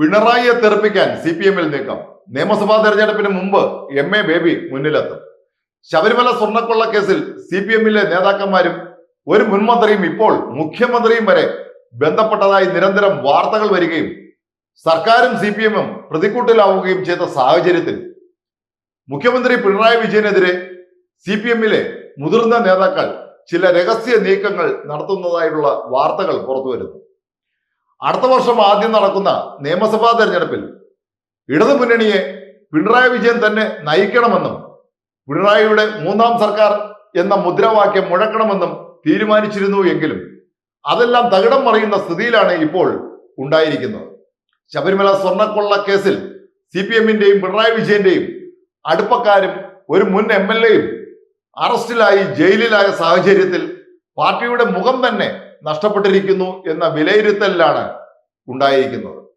പിണറായിയെ തെറിപ്പിക്കാൻ C P എമ്മിൽ നീക്കം. നിയമസഭാ തെരഞ്ഞെടുപ്പിന് മുമ്പ് എം എ ബേബി മുന്നിലെത്തും. ശബരിമല സ്വർണക്കൊള്ള കേസിൽ സി പി എമ്മിലെ നേതാക്കന്മാരും ഒരു മുൻമന്ത്രിയും ഇപ്പോൾ മുഖ്യമന്ത്രിയും വരെ ബന്ധപ്പെട്ടതായി നിരന്തരം വാർത്തകൾ വരികയും സർക്കാരും സി പി എമ്മും പ്രതിക്കൂട്ടിലാവുകയും ചെയ്ത സാഹചര്യത്തിൽ മുഖ്യമന്ത്രി പിണറായി വിജയനെതിരെ സി പി എമ്മിലെ മുതിർന്ന നേതാക്കൾ ചില രഹസ്യ നീക്കങ്ങൾ നടത്തുന്നതായിട്ടുള്ള വാർത്തകൾ പുറത്തു വരുന്നു അടുത്ത വർഷം ആദ്യം നടക്കുന്ന നിയമസഭാ തെരഞ്ഞെടുപ്പിൽ ഇടതുമുന്നണിയെ പിണറായി വിജയൻ തന്നെ നയിക്കണമെന്നും പിണറായിയുടെ മൂന്നാം സർക്കാർ എന്ന മുദ്രാവാക്യം മുഴക്കണമെന്നും തീരുമാനിച്ചിരുന്നു എങ്കിലും അതെല്ലാം തകിടം മറിയുന്ന സ്ഥിതിയിലാണ് ഇപ്പോൾ ഉണ്ടായിരിക്കുന്നത്. ശബരിമല സ്വർണക്കൊള്ള കേസിൽ സി പി എമ്മിന്റെയും പിണറായി വിജയന്റെയും അടുപ്പക്കാരും ഒരു മുൻ എം എൽ എയും അറസ്റ്റിലായി ജയിലിലായ സാഹചര്യത്തിൽ പാർട്ടിയുടെ മുഖം തന്നെ നഷ്ടപ്പെട്ടിരിക്കുന്നു എന്ന വിലയിരുത്തലിലാണ് ഉണ്ടായിരിക്കുന്നത്.